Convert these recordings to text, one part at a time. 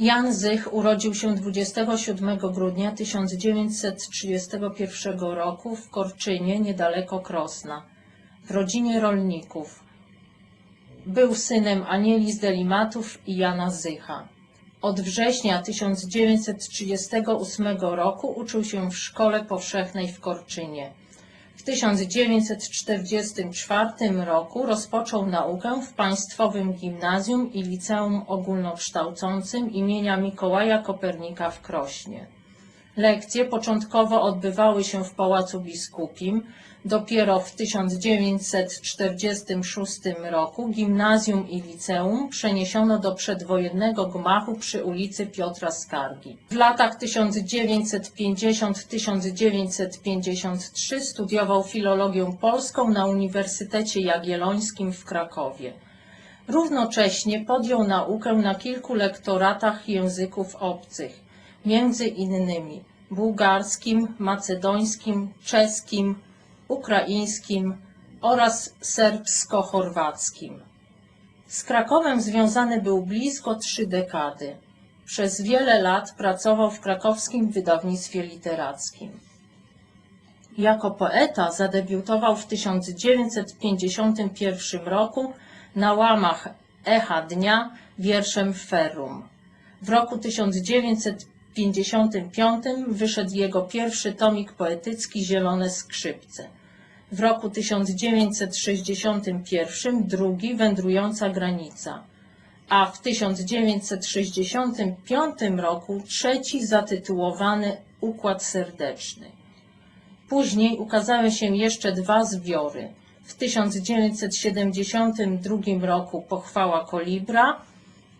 Jan Zych urodził się 27 grudnia 1931 roku w Korczynie, niedaleko Krosna, w rodzinie rolników. Był synem Anieli z Delimatów i Jana Zycha. Od września 1938 roku uczył się w szkole powszechnej w Korczynie. W 1944 roku rozpoczął naukę w Państwowym Gimnazjum i Liceum Ogólnokształcącym imienia Mikołaja Kopernika w Krośnie. Lekcje początkowo odbywały się w Pałacu Biskupim. Dopiero w 1946 roku gimnazjum i liceum przeniesiono do przedwojennego gmachu przy ulicy Piotra Skargi. W latach 1950-1953 studiował filologię polską na Uniwersytecie Jagiellońskim w Krakowie. Równocześnie podjął naukę na kilku lektoratach języków obcych, między innymi bułgarskim, macedońskim, czeskim, ukraińskim oraz serbsko-chorwackim. Z Krakowem związany był blisko trzy dekady. Przez wiele lat pracował w krakowskim wydawnictwie literackim. Jako poeta zadebiutował w 1951 roku na łamach Echa Dnia wierszem Ferrum. W roku 1955 wyszedł jego pierwszy tomik poetycki Zielone skrzypce. W roku 1961 drugi Wędrująca granica, a w 1965 roku trzeci zatytułowany Układ serdeczny. Później ukazały się jeszcze dwa zbiory. W 1972 roku Pochwała Kolibra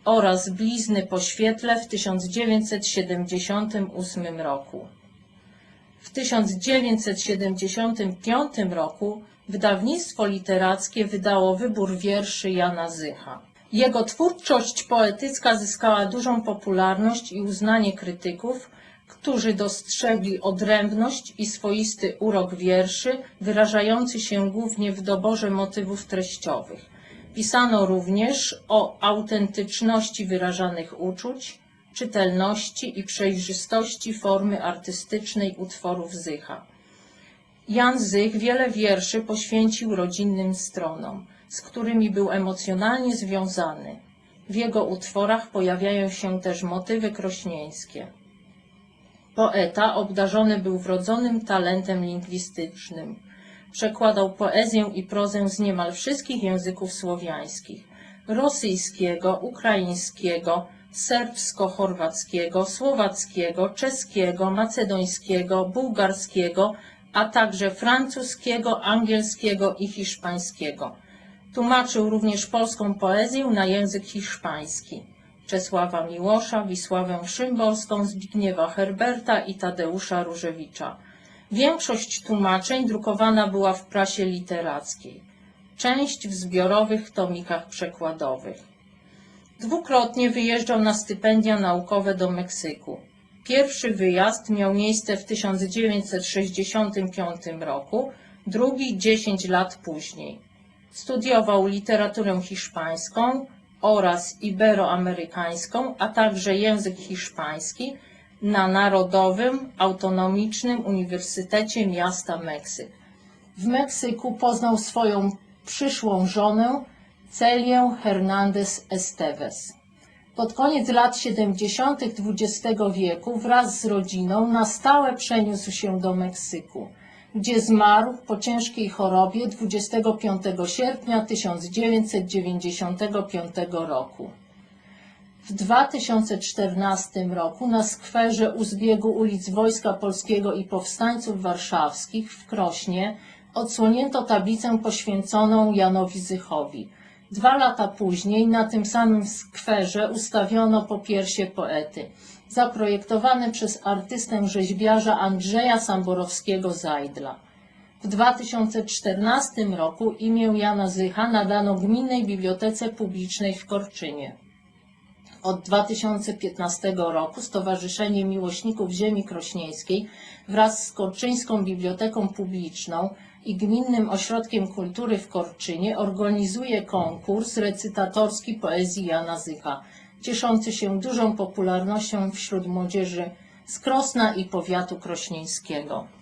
oraz Blizny po świetle w 1978 roku. W 1975 roku wydawnictwo literackie wydało wybór wierszy Jana Zycha. Jego twórczość poetycka zyskała dużą popularność i uznanie krytyków, którzy dostrzegli odrębność i swoisty urok wierszy, wyrażający się głównie w doborze motywów treściowych. Pisano również o autentyczności wyrażanych uczuć, czytelności i przejrzystości formy artystycznej utworów Zycha. Jan Zych wiele wierszy poświęcił rodzinnym stronom, z którymi był emocjonalnie związany. W jego utworach pojawiają się też motywy krośnieńskie. Poeta obdarzony był wrodzonym talentem lingwistycznym. Przekładał poezję i prozę z niemal wszystkich języków słowiańskich rosyjskiego, ukraińskiego, serbsko-chorwackiego, słowackiego, czeskiego, macedońskiego, bułgarskiego, a także francuskiego, angielskiego i hiszpańskiego. Tłumaczył również polską poezję na język hiszpański. Czesława Miłosza, Wisławę Szymborską, Zbigniewa Herberta i Tadeusza Różewicza. Większość tłumaczeń drukowana była w prasie literackiej, część w zbiorowych tomikach przekładowych. Dwukrotnie wyjeżdżał na stypendia naukowe do Meksyku. Pierwszy wyjazd miał miejsce w 1965 roku, drugi 10 lat później. Studiował literaturę hiszpańską oraz iberoamerykańską, a także język hiszpański na Narodowym Autonomicznym Uniwersytecie Miasta Meksyk. W Meksyku poznał swoją przyszłą żonę Celię Hernández Esteves. Pod koniec lat 70. XX wieku wraz z rodziną na stałe przeniósł się do Meksyku, gdzie zmarł po ciężkiej chorobie 25 sierpnia 1995 roku. W 2014 roku na skwerze u zbiegu ulic Wojska Polskiego i Powstańców Warszawskich w Krośnie odsłonięto tablicę poświęconą Janowi Zychowi. Dwa lata później na tym samym skwerze ustawiono popiersie poety, zaprojektowane przez artystę rzeźbiarza Andrzeja Samborowskiego-Zajdla. W 2014 roku imię Jana Zycha nadano Gminnej Bibliotece Publicznej w Korczynie. Od 2015 roku Stowarzyszenie Miłośników Ziemi Krośnieńskiej wraz z Korczyńską Biblioteką Publiczną i Gminnym Ośrodkiem Kultury w Korczynie organizuje konkurs recytatorski poezji Jana Zycha. cieszący się dużą popularnością wśród młodzieży z Krosna i powiatu krośnieńskiego.